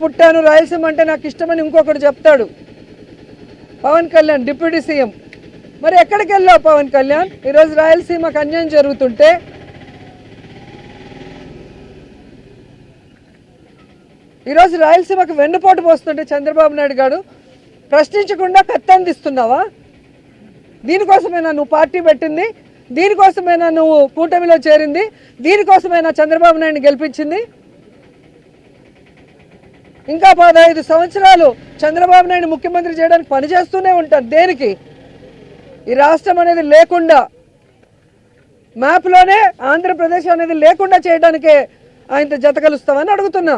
పుట్టాను రాయలసీమ అంటే నాకు ఇష్టమని ఇంకొకటి చెప్తాడు. Pawan Kalyan deputy CM. మరి ఎక్కడికి వెళ్ళావు పవన్ కళ్యాణ్? ఈరోజు రాయలసీమకు అన్యాయం జరుగుతుంటే? ఈరోజు రాయలసీమకు వెన్నుపోటు పోస్తుంటే చంద్రబాబు నాయుడు గారు ప్రశ్నించకుండా కత్తందిస్తున్నావా దీనికోసమేనా నువ్వు పార్టీ పెట్టింది? దీనికోసమైనా నువ్వు కూటమిలో చేరింది? దీనికోసమైనా చంద్రబాబు నాయుడిని గెలిపించింది? ఇంకా పదహైదు సంవత్సరాలు చంద్రబాబు నాయుడు ముఖ్యమంత్రి చేయడానికి పనిచేస్తూనే ఉంటారు. దేనికి? ఈ రాష్ట్రం అనేది లేకుండా మ్యాప్లోనే ఆంధ్రప్రదేశ్ అనేది లేకుండా చేయడానికే ఆయనతో జత కలుస్తామని అడుగుతున్నా.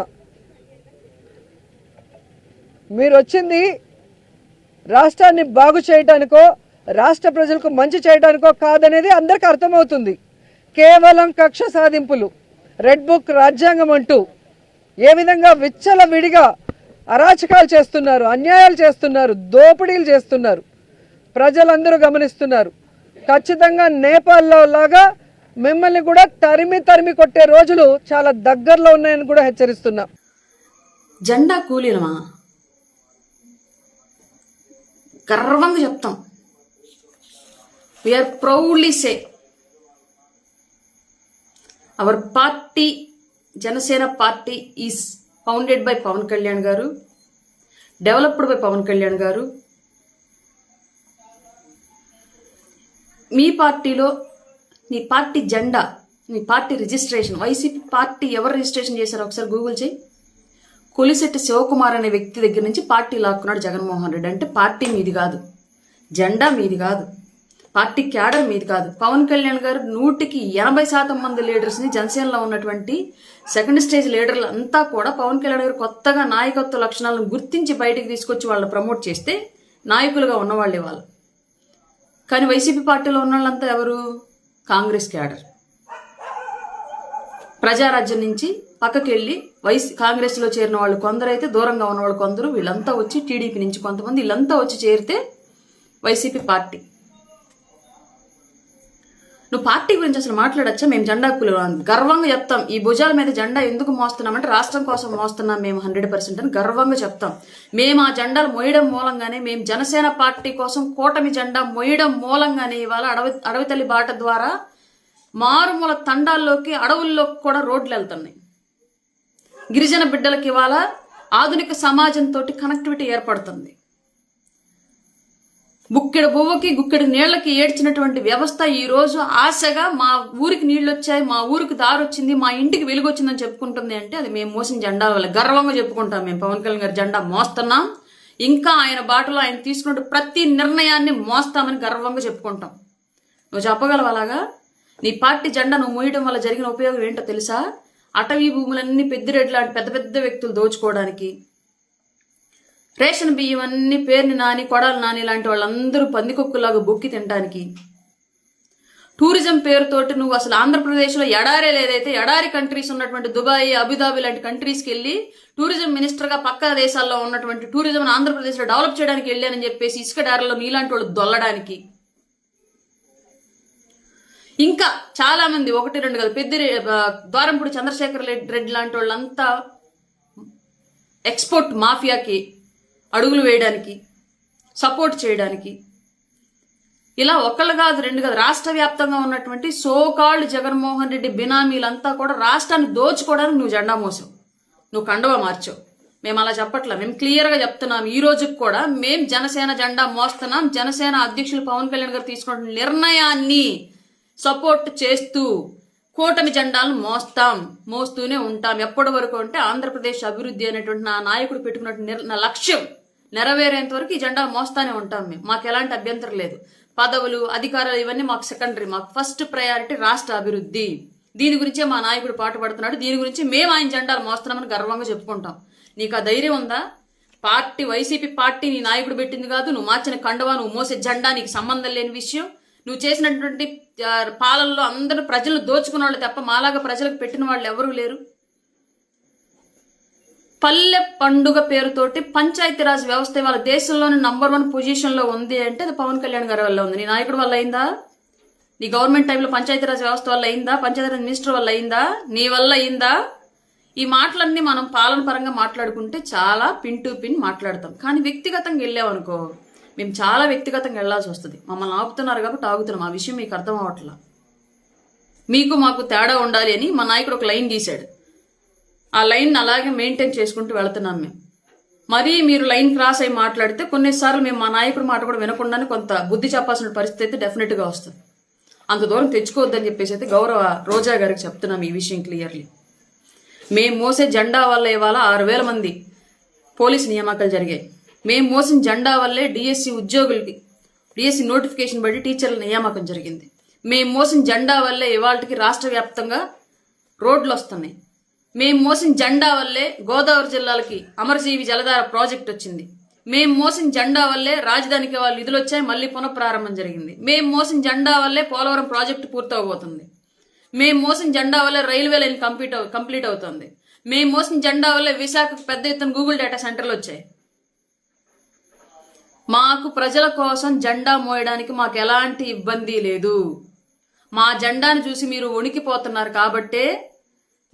మీరు వచ్చింది రాష్ట్రాన్ని బాగు చేయడానికో రాష్ట్ర ప్రజలకు మంచి చేయడానికో కాదనేది అందరికీ అర్థమవుతుంది. కేవలం కక్ష సాధింపులు. రెడ్ బుక్ రాజ్యాంగం అంటూ ఏ విధంగా విచ్చల విడిగా అరాచకాలు చేస్తున్నారు అన్యాయాలు చేస్తున్నారు దోపిడీలు చేస్తున్నారు ప్రజలందరూ గమనిస్తున్నారు. ఖచ్చితంగా నేపాల్లో లాగా మిమ్మల్ని కూడా తరిమి తరిమి కొట్టే రోజులు చాలా దగ్గరలో ఉన్నాయని కూడా హెచ్చరిస్తున్నా. జెండా కూలీలమా గర్వంగా చెప్తాం. We are proudly say our party Janasena party is founded by Pawan Kalyan garu developed by Pawan Kalyan గారు. మీ పార్టీలో నీ పార్టీ జెండా నీ పార్టీ రిజిస్ట్రేషన్ వైసీపీ పార్టీ ఎవరు రిజిస్ట్రేషన్ చేశారో ఒకసారి గూగుల్ చేయి. కొలిశెట్టి శివకుమార్ అనే వ్యక్తి దగ్గర నుంచి పార్టీ లాక్కున్నాడు జగన్మోహన్ రెడ్డి. అంటే పార్టీ మీది కాదు జెండా మీది కాదు. పార్టీ క్యాడర్ మీది కాదు. పవన్ కళ్యాణ్ గారు నూటికి ఎనభై శాతం మంది లీడర్స్ని జనసేనలో ఉన్నటువంటి సెకండ్ స్టేజ్ లీడర్లు అంతా కూడా పవన్ కళ్యాణ్ గారు కొత్తగా నాయకత్వ లక్షణాలను గుర్తించి బయటికి తీసుకొచ్చి వాళ్ళని ప్రమోట్ చేస్తే నాయకులుగా ఉన్నవాళ్ళే వాళ్ళు కానీ వైసీపీ పార్టీలో ఉన్న వాళ్ళంతా ఎవరు? కాంగ్రెస్ క్యాడర్. ప్రజారాజ్యం నుంచి పక్కకి వెళ్ళి వైస్ కాంగ్రెస్లో చేరిన వాళ్ళు కొందరైతే దూరంగా ఉన్న వాళ్ళు కొందరు వీళ్ళంతా వచ్చి టీడీపీ నుంచి కొంతమంది వీళ్ళంతా వచ్చి చేరితే వైసీపీ పార్టీ. నువ్వు పార్టీ గురించి అసలు మాట్లాడచ్చా? మేము జెండా కూలి గర్వంగా చెప్తాం. ఈ భుజాల మీద జెండా ఎందుకు మోస్తున్నామంటే రాష్ట్రం కోసం మోస్తున్నాం మేము హండ్రెడ్ పర్సెంట్ అని గర్వంగా చెప్తాం. మేము ఆ జెండాలు మోయడం మూలంగానే మేము జనసేన పార్టీ కోసం కూటమి జెండా మోయడం మూలంగానే ఇవాళ అడవి అడవితల్లి బాట ద్వారా మారుమూల తండాల్లోకి అడవుల్లోకి కూడా రోడ్లు వెళ్తున్నాయి. గిరిజన బిడ్డలకి ఇవాళ ఆధునిక సమాజంతో కనెక్టివిటీ ఏర్పడుతుంది. బుక్కెడు బువ్వకి గుక్కెడు నీళ్ళకి ఏడ్చినటువంటి వ్యవస్థ ఈ రోజు ఆశగా మా ఊరికి నీళ్ళు వచ్చాయి మా ఊరికి దారి వచ్చింది మా ఇంటికి వెలుగు వచ్చిందని చెప్పుకుంటుంది అంటే అది మేము మోసిన జెండా వల్ల గర్వంగా చెప్పుకుంటాం మేము. పవన్ కళ్యాణ్ గారి జెండా మోస్తున్నాం. ఇంకా ఆయన బాటలో ఆయన తీసుకున్న ప్రతి నిర్ణయాన్ని మోస్తామని గర్వంగా చెప్పుకుంటాం. నువ్వు చెప్పగలవు అలాగా? నీ పార్టీ జెండా నువ్వు మోయడం వల్ల జరిగిన ఉపయోగం ఏంటో తెలుసా? అటవీ భూములన్నీ పెద్దిరెడ్డి లాంటి పెద్ద పెద్ద వ్యక్తులు దోచుకోవడానికి రేషన్ బియ్యం అన్ని పేరుని నాని కొడాలి నాని ఇలాంటి వాళ్ళందరూ పందికొక్కులాగా బొక్కి తినడానికి టూరిజం పేరుతోటి నువ్వు అసలు ఆంధ్రప్రదేశ్లో ఎడారే లేదైతే ఎడారి కంట్రీస్ ఉన్నటువంటి దుబాయ్ అబుదాబి లాంటి కంట్రీస్కి వెళ్ళి టూరిజం మినిస్టర్గా పక్క దేశాల్లో ఉన్నటువంటి టూరిజం ఆంధ్రప్రదేశ్లో డెవలప్ చేయడానికి వెళ్ళానని చెప్పేసి ఇసుక డారలో నీలాంటి వాళ్ళు దొల్లడానికి. ఇంకా చాలా మంది ఒకటి రెండు కదా పెద్ద ద్వారంపూడి చంద్రశేఖర్ రెడ్డి లాంటి వాళ్ళంతా ఎక్స్పోర్ట్ మాఫియాకి అడుగులు వేయడానికి సపోర్ట్ చేయడానికి. ఇలా ఒకళ్ళు కాదు రెండు కాదు రాష్ట్ర వ్యాప్తంగా ఉన్నటువంటి సోకాళ్ళు జగన్మోహన్ రెడ్డి బినామీలంతా కూడా రాష్ట్రాన్ని దోచుకోవడానికి నువ్వు జెండా మోసావు. నువ్వు కండవ మార్చావు. మేము అలా చెప్పట్లా. మేము క్లియర్గా చెప్తున్నాం. ఈ రోజుకి కూడా మేము జనసేన జెండా మోస్తున్నాం. జనసేన అధ్యక్షులు పవన్ కళ్యాణ్ గారు తీసుకున్న నిర్ణయాన్ని సపోర్ట్ చేస్తూ కూటమి జెండాలను మోస్తాం మోస్తూనే ఉంటాం. ఎప్పటి వరకు అంటే ఆంధ్రప్రదేశ్ అభివృద్ధి అనేటువంటి నా నాయకుడు పెట్టుకున్నటువంటి నిర్- నా లక్ష్యం. నెరవేరేంత వరకు ఈ జెండాలు మోస్తానే ఉంటాం మేము. మాకు ఎలాంటి అభ్యంతరం లేదు. పదవులు అధికారాలు ఇవన్నీ మాకు సెకండరీ మాకు ఫస్ట్ ప్రయారిటీ రాష్ట్ర అభివృద్ధి. దీని గురించే మా నాయకుడు పాటు పడుతున్నాడు. దీని గురించి మేము ఆయన జెండాలు మోస్తున్నామని గర్వంగా చెప్పుకుంటాం. నీకు ఆ ధైర్యం ఉందా? పార్టీ వైసీపీ పార్టీ నీ నాయకుడు పెట్టింది కాదు. నువ్వు మార్చిన కండవా నువ్వు మోసే జెండా నీకు సంబంధం లేని విషయం. నువ్వు చేసినటువంటి పాలనలో అందరూ ప్రజలు దోచుకున్న వాళ్ళు తప్ప మాలాగా ప్రజలకు పెట్టిన వాళ్ళు ఎవరూ లేరు. పల్లె పండుగ పేరుతోటి పంచాయతీరాజ్ వ్యవస్థ వాళ్ళ దేశంలోని నంబర్ వన్ పొజిషన్లో ఉంది అంటే అది పవన్ కళ్యాణ్ గారి వల్ల ఉంది. నీ నాయకుడు వల్ల అయిందా? నీ గవర్నమెంట్ టైంలో పంచాయతీరాజ్ వ్యవస్థ వల్ల అయిందా? పంచాయతీరాజ్ మినిస్టర్ వల్ల అయిందా? నీ వల్ల అయిందా? ఈ మాటలన్నీ మనం పాలన పరంగా మాట్లాడుకుంటే చాలా పిన్ టు పిన్ మాట్లాడతాం. కానీ వ్యక్తిగతంగా వెళ్ళామనుకో మేము చాలా వ్యక్తిగతంగా వెళ్ళాల్సి వస్తుంది. మమ్మల్ని ఆపుతున్నారు కాబట్టి ఆగుతున్నాం. ఆ విషయం మీకు అర్థం అవ్వట్లా. మీకు మాకు తేడా ఉండాలి అని మా నాయకుడు ఒక లైన్ గీశాడు. ఆ లైన్ అలాగే మెయింటైన్ చేసుకుంటూ వెళ్తున్నాం మేము. మరీ మీరు లైన్ క్రాస్ అయి మాట్లాడితే కొన్నిసార్లు మేము మా నాయకుడు మాట కూడా వినకుండానే కొంత బుద్ధి చెప్పాల్సిన పరిస్థితి అయితే డెఫినెట్గా వస్తుంది. అంత దూరం తెచ్చుకోవద్దని చెప్పేసి అయితే గౌరవ రోజా గారికి చెప్తున్నాం ఈ విషయం క్లియర్లీ మేము మోసే జెండా వల్ల ఇవాళ ఆరు వేల మంది పోలీసు నియామకాలు జరిగాయి. మేము మోసిన జెండా వల్లే డిఎస్సి ఉద్యోగులకి డిఎస్సి నోటిఫికేషన్ బట్టి టీచర్ల నియామకం జరిగింది. మేము మోసిన జెండా వల్లే ఇవాళకి రాష్ట్ర వ్యాప్తంగా రోడ్లు వస్తున్నాయి. మేము మోసిన జెండా వల్లే గోదావరి జిల్లాలకి అమరజీవి జలధార ప్రాజెక్ట్ వచ్చింది. మేము మోసిన జెండా వల్లే రాజధానికి వాళ్ళు నిధులు వచ్చాయి మళ్ళీ పునఃప్రారంభం జరిగింది. మేము మోసిన జెండా వల్లే పోలవరం ప్రాజెక్టు పూర్తవబోతుంది. మేము మోసిన జెండా వల్లే రైల్వే లైన్ కంప్లీట్ కంప్లీట్ అవుతుంది. మేము మోసిన జెండా వల్లే విశాఖకు పెద్ద ఎత్తున గూగుల్ డేటా సెంటర్లు వచ్చాయి. మాకు ప్రజల కోసం జెండా మోయడానికి మాకు ఎలాంటి ఇబ్బంది లేదు. మా జెండాను చూసి మీరు వణికిపోతున్నారు కాబట్టే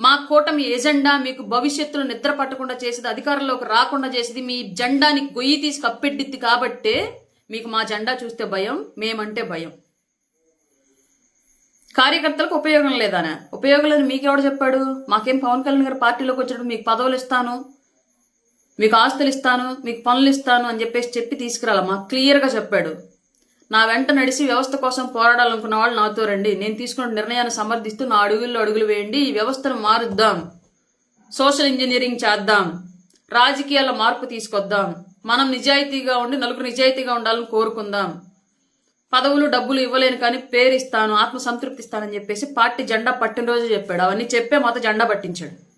మా కూటమి ఎజెండా మీకు భవిష్యత్తులో నిద్ర పట్టకుండా చేసేది అధికారంలోకి రాకుండా చేసేది మీ జెండాని గొయ్యి తీసి కప్పెట్టిద్ది కాబట్టే మీకు మా జెండా చూస్తే భయం మేమంటే భయం. కార్యకర్తలకు ఉపయోగం లేదానా ఉపయోగం లేదు మీకెవడు చెప్పాడు? మాకేం పవన్ కళ్యాణ్ గారు పార్టీలోకి వచ్చినప్పుడు మీకు పదవులు ఇస్తాను మీకు ఆస్తులు ఇస్తాను మీకు పనులు ఇస్తాను అని చెప్పేసి చెప్పి తీసుకురాల? మాకు క్లియర్గా చెప్పాడు. నా వెంట నడిచి వ్యవస్థ కోసం పోరాడాలనుకున్న వాళ్ళు నాతో రండి. నేను తీసుకున్న నిర్ణయాన్ని సమర్థిస్తూ నా అడుగుల్లో అడుగులు వేయండి. ఈ వ్యవస్థను మారుద్దాం. సోషల్ ఇంజనీరింగ్ చేద్దాం. రాజకీయాల మార్పు తీసుకొద్దాం. మనం నిజాయితీగా ఉండి నలుగురు నిజాయితీగా ఉండాలని కోరుకుందాం. పదవులు డబ్బులు ఇవ్వలేను కానీ పేరు ఇస్తాను ఆత్మ సంతృప్తి ఇస్తానని చెప్పేసి పార్టీ జెండా పట్టిన రోజు చెప్పాడు. అవన్నీ చెప్పే మాతో జెండా పట్టించాడు.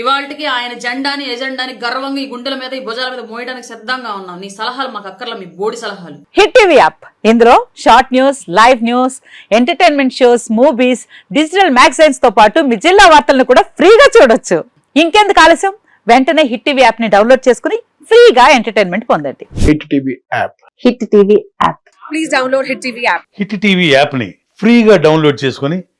ఇవాళకి ఆయన జెండాని ఎజెండాని గర్వంగా ఈ గుండెల మీద ఈ భుజాల మీద మోయడానికి సిద్ధంగా ఉన్నాం. నీ సలహాలు మాకు అక్కర్లా మీ బోడి సలహాలు. Hit TV app. ఇందులో short news live news entertainment shows movies digital మ్యాగజైన్స్తో పాటు మీ జిల్లా వార్తలను కూడా ఫ్రీగా చూడొచ్చు. ఇంకెందుకు ఆలస్యం? వెంటనే హిట్ టీవీ యాప్ని డౌన్లోడ్ చేసుకుని ఫ్రీగా ఎంటర్టైన్మెంట్ పొందండి. Hit TV app. Hit TV app. Hit TV యాప్ని ఫ్రీగా డౌన్లోడ్ చేసుకొని